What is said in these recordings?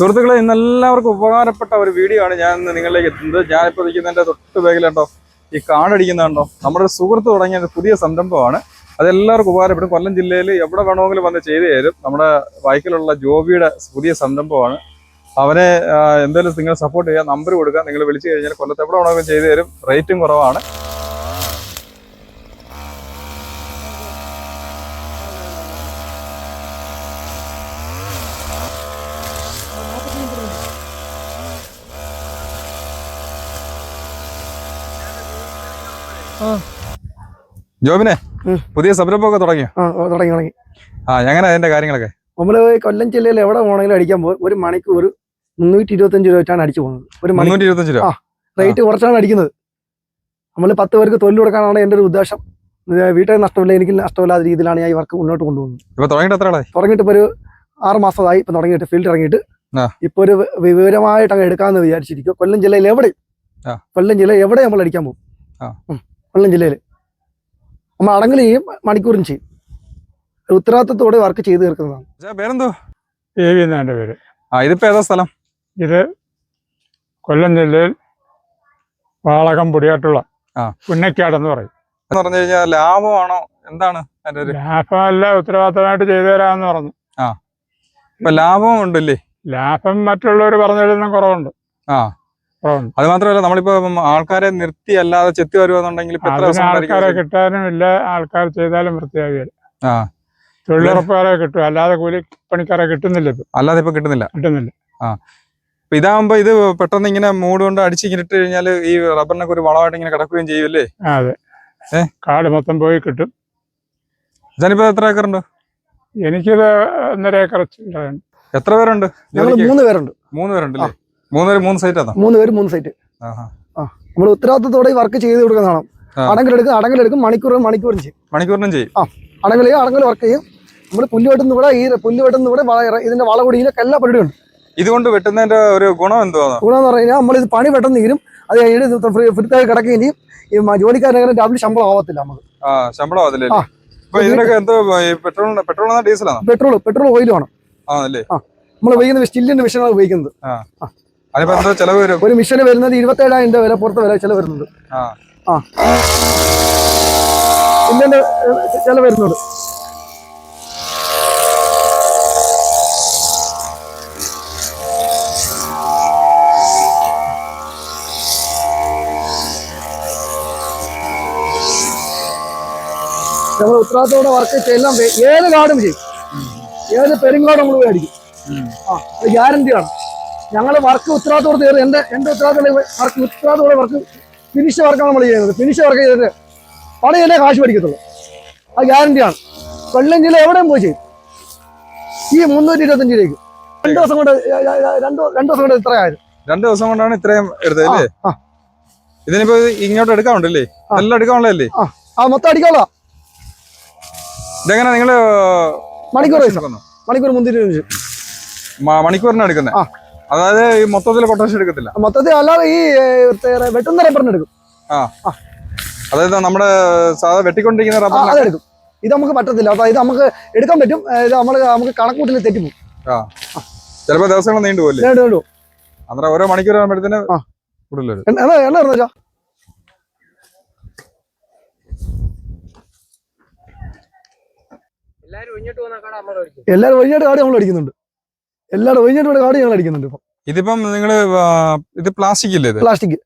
സുഹൃത്തുക്കളെ ഇന്ന് എല്ലാവർക്കും ഉപകാരപ്പെട്ട ഒരു വീഡിയോ ആണ് ഞാൻ നിങ്ങളിലേക്ക് എത്തുന്നത്. ഞാനിപ്പോൾ നിൽക്കുന്നതിന്റെ തൊട്ട് ബാഗിലുണ്ടോ ഈ കാടടിക്കുന്നുണ്ടോ നമ്മുടെ ഒരു സുഹൃത്ത് തുടങ്ങിയ പുതിയ സംരംഭമാണ്. അതെല്ലാവർക്കും ഉപകാരപ്പെടും. കൊല്ലം ജില്ലയിൽ എവിടെ വേണമെങ്കിലും വന്ന് ചെയ്തു തരും. നമ്മുടെ ബൈക്കിലുള്ള ജോബിയുടെ പുതിയ സംരംഭമാണ്. അവനെ എന്തായാലും നിങ്ങൾ സപ്പോർട്ട് ചെയ്യുക നമ്പർ കൊടുക്കുക നിങ്ങൾ വിളിച്ചു കഴിഞ്ഞാൽ കൊല്ലത്ത് എവിടെ വേണമെങ്കിലും ചെയ്തു തരും. റേറ്റും കുറവാണ്. ജോബിനെ. പുതിയ സംരംഭമൊക്കെ തുടങ്ങിയോ? തുടങ്ങി തുടങ്ങി. ആ എങ്ങനെ അതിന്റെ കാര്യങ്ങളൊക്കെ? നമ്മൾ കൊല്ലം ജില്ലയിൽ എവിടെ പോകണമെങ്കിലും അടിക്കാൻ പോകും ഒരു മണിക്കൂർ മുന്നൂറ്റി ഇരുപത്തഞ്ച് രൂപ വെച്ചാണ് അടിച്ചു പോകുന്നത്. ഒരു മുന്നൂറ്റി ഇരുപത്തഞ്ച് രൂപ? റേറ്റ് കുറച്ചാണ് അടിക്കുന്നത്. നമ്മൾ പത്ത് പേർക്ക് തൊഴിൽ കൊടുക്കാനാണ് എന്റെ ഒരു ഉദ്ദേശം. വീട്ടിൽ നഷ്ടമില്ല എനിക്ക് നഷ്ടമില്ലാത്ത രീതിയിലാണ് ഞാൻ ഈ വർക്ക് മുന്നോട്ട് കൊണ്ടുപോകുന്നത്. ഇപ്പൊ തുടങ്ങിയിട്ട് എത്ര ആളായി? തുടങ്ങിയിട്ട് ഇപ്പോൾ ഒരു ആറ് മാസമായി ഇപ്പൊ തുടങ്ങിയിട്ട് ഫീൽഡ് ഇറങ്ങിയിട്ട്. ഇപ്പൊ ഇപ്പോൾ ഒരു വിവരമായിട്ട് അങ്ങ് എടുക്കാമെന്ന് വിചാരിച്ചിരിക്കും കൊല്ലം ജില്ലയിൽ എവിടെയും കൊല്ലം ജില്ലയിൽ എവിടെ നമ്മൾ അടിക്കാൻ പോകും. കൊല്ലം ജില്ലയിൽ നമ്മൾ അടങ്ങൽ ചെയ്യും മണിക്കൂറും ചെയ്യും. ഉത്തരവാദിത്തത്തോടെ വർക്ക് ചെയ്ത് തീർക്കുന്നതാണ്. പേരെന്തോ? എന്നാണ് പേര്. ആ ഇതിപ്പോ ഏതാ സ്ഥലം? ഇത് കൊല്ലം ജില്ലയിൽ വാളകം പൊടിയാട്ടുള്ള ആ. പുന്നക്കാട് എന്ന് പറയും. എന്ന് പറഞ്ഞു കഴിഞ്ഞാൽ ലാഭമാണോ? എന്താണ് ലാഭമല്ല ഉത്തരവാദിത്തമായിട്ട് ചെയ്തു തരാമെന്ന് പറഞ്ഞു. ഇപ്പൊ ലാഭം ഉണ്ടല്ലേ? ലാഭം മറ്റുള്ളവർ പറഞ്ഞതിൽ കുറവുണ്ട്. ആ. കുറവുണ്ട് അത് മാത്രമല്ല നമ്മളിപ്പോ ആൾക്കാരെ നിർത്തി അല്ലാതെ ചെത്തി വരുവാന്നുണ്ടെങ്കിൽ ആൾക്കാരെ കിട്ടാനും ഇല്ല. ആൾക്കാർ ചെയ്താലും വൃത്തിയാകില്ല ആ. തൊഴിലുറപ്പുകാരെ കിട്ടും. അല്ലാതെ കൂലിപ്പണിക്കാരെ കിട്ടുന്നില്ല ഇപ്പൊ. അല്ലാതെ ഇപ്പൊ കിട്ടുന്നില്ല. കിട്ടുന്നില്ല. ഇപ്പൊ ഇതാകുമ്പോ ഇത് പെട്ടെന്ന് ഇങ്ങനെ മൂട് കൊണ്ട് അടിച്ച് ഇങ്ങനെ ഇട്ട് കഴിഞ്ഞാൽ ഈ റബ്ബറിനൊക്കെ ഒരു വളമായിട്ട് ഇങ്ങനെ കിടക്കുകയും ചെയ്യൂല്ലേ? അതെ? കാട് മൊത്തം പോയി കിട്ടും. ഞാനിപ്പോ എത്ര ഏക്കറുണ്ട്? എനിക്കിത് ഒന്നര ഏക്കർ എത്ര പേരുണ്ട്? മൂന്ന് പേരുണ്ട്. മൂന്ന് പേരുണ്ടല്ലേ? മൂന്ന് പേര് മൂന്ന് സൈറ്റ് മൂന്ന് പേര് മൂന്ന് സൈറ്റ് ആ നമ്മൾ ഉത്തരവാദിത്തത്തോടെ ഈ വർക്ക് ചെയ്ത് കൊടുക്കുന്നതാണ് ആ. അടങ്കലെടുക്കും അടങ്കലെടുക്കും മണിക്കൂറും മണിക്കൂറും ചെയ്യും. മണിക്കൂറിനും ചെയ്യും? അടങ്കൽ ചെയ്യും അടങ്കൽ വർക്ക് ചെയ്യും. നമ്മൾ പുല്ലുവെട്ടുന്ന കൂടെ ഇവിടെ ഈ പുല്ലുവെട്ടുന്ന കൂടെ ഇവിടെ ഇതിന്റെ വളകൊടിയിലൊക്കെ എല്ലാ പരിപാടിയുണ്ട്. ഇതുകൊണ്ട് വെട്ടുന്നതിന്റെ ഒരു ഗുണം എന്തുവാണ് ഗുണം എന്ന് പറഞ്ഞു കഴിഞ്ഞാൽ നമ്മൾ ഇത് പണി പെട്ടെന്ന് അത് കഴിഞ്ഞിട്ട് ഫ്രീ- ഫ്രീത്തായി കിടക്കുകയും ചെയ്യും. ഈ ജോലിക്കാരെങ്ങനെ രാവിലെ ശമ്പളം ആവത്തില്ല നമുക്ക്. ആ ശമ്പളം ആവത്തില്ല ആ. ഇതിനൊക്കെ എന്തോ പെട്രോൾ പെട്രോളാണോ ഡീസലാണോ പെട്രോൾ പെട്രോൾ ഓയിലും ആണ് ആണല്ലേ? നമ്മൾ ഉപയോഗിക്കുന്ന സ്റ്റില്ലിന്റെ മെഷീനാണ് ഉപയോഗിക്കുന്നത്. വരും ഒരു മിഷന് വരുന്നത് ഇരുപത്തി ഏഴായിരം രൂപ വില പുറത്ത് വില ചില വരുന്നുണ്ട്. ആ. സ്റ്റില്ലിന്റെ ചില വരുന്നുണ്ട്. നമ്മൾ ഉത്തരവാദിത്തോടെ വർക്ക് ചെയ്യலாம் ഏത് കാർഡും ചെയ്യും. ഏത് പെരുങ്കാടും നമ്മൾ മേടിക്കും. ആ ഗ്യാരണ്ടിയാണ് ഞങ്ങൾ വർക്ക് ഉത്തരവാദിത്തോടെ തീർന്ന് എന്റെ എന്റെ ഉത്തരവാദിത്തോടെ വർക്ക് ഉത്തരവാദിത്തോടെ വർക്ക് ഫിനിഷ് വർക്കാണ് നമ്മൾ ചെയ്യുന്നത്. ഫിനിഷ് വർക്ക് ചെയ്തിട്ട് പണി തന്നെ കാശ് പഠിക്കത്തുള്ളൂ അത് ഗ്യാരണ്ടിയാണ് കൊല്ലം ജില്ല എവിടെയും പോയി ചെയ്യും. ഈ മുന്നൂറ്റി ഇരുപത്തഞ്ച് രൂപയ്ക്ക്. രണ്ട് ദിവസം കൊണ്ട് രണ്ടു രണ്ട് രണ്ട് ദിവസം കൊണ്ട് ഇത്ര രണ്ടു ദിവസം കൊണ്ടാണ് ഇത്രയും എടുത്തത് ഇതിനിപ്പോ ഇങ്ങോട്ട് എടുക്കാനുണ്ടല്ലേ? ആ. എല്ലാം എടുക്കാനുള്ളതല്ലേ? ആ മൊത്തം അടിക്കാനുള്ള ഇതെങ്ങനെ നിങ്ങൾ മണിക്കൂർ മണിക്കൂർ മുന്നൂറ്റി മണിക്കൂറിനാണ് എടുക്കുന്നത് ആ. അതായത് ഈ മൊത്തത്തിൽ കൊട്ടേഷൻ എടുക്കത്തില്ല. മൊത്തത്തിൽ അല്ലാതെ ഈ വെട്ടുന്ന റബ്ബറിന് എടുക്കും. അതായത് നമ്മുടെ സാധാ വെട്ടിക്കൊണ്ടിരിക്കുന്ന ആ, റബ്ബർ അതെടുക്കും ഇത് നമുക്ക് പറ്റത്തില്ല. അപ്പൊ ഇത് നമുക്ക് എടുക്കാൻ പറ്റും. ഇത് നമ്മൾ നമുക്ക് കണക്കൂട്ടിൽ തെറ്റിപ്പോകും ചിലപ്പോ ദിവസങ്ങൾ നീണ്ടു വേണ്ടു അന്നേരം ഓരോ മണിക്കൂർ ആകുമ്പോഴത്തേന് ആ. എണ്ണ എണ്ണ എല്ലാവരും ഒഴിഞ്ഞിട്ട് കാട് നമ്മൾ അടിക്കുന്നുണ്ട് എല്ലാവരും ഒഴിഞ്ഞിട്ട് കാട് ഞങ്ങൾ അടിക്കുന്നുണ്ട് ഇപ്പൊ. ഇതിപ്പം നിങ്ങൾ ഇത് പ്ലാസ്റ്റിക് ഇല്ലേ പ്ലാസ്റ്റിക്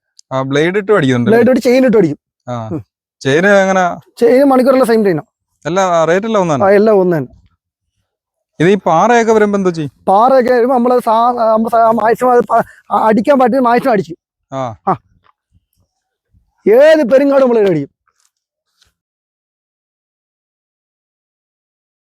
ബ്ലേഡ് ഇട്ട് അടിക്കുന്നുണ്ട് ബ്ലേഡ് ഇട്ട് ചെയിൻ ഇട്ട് അടിക്കും. ചെയിൻ എങ്ങനെ? ചെയിൻ മണിക്കൂറുള്ള സെയിം ചെയിനാ അല്ല റേറ്റ് എല്ലാം ഒന്നാണ്. എല്ലാം ഒന്നാണ്. ഇത് ഈ പാറയൊക്കെ വരുമ്പോ എന്തോ ചെയ്യും? പാറയൊക്കെ വരുമ്പോ നമ്മൾ മാക്സിമം അടിക്കാൻ പറ്റുന്ന മാക്സിമം അടിച്ചു ഏത് പെരുങ്കാട് നമ്മൾ അടിക്കും.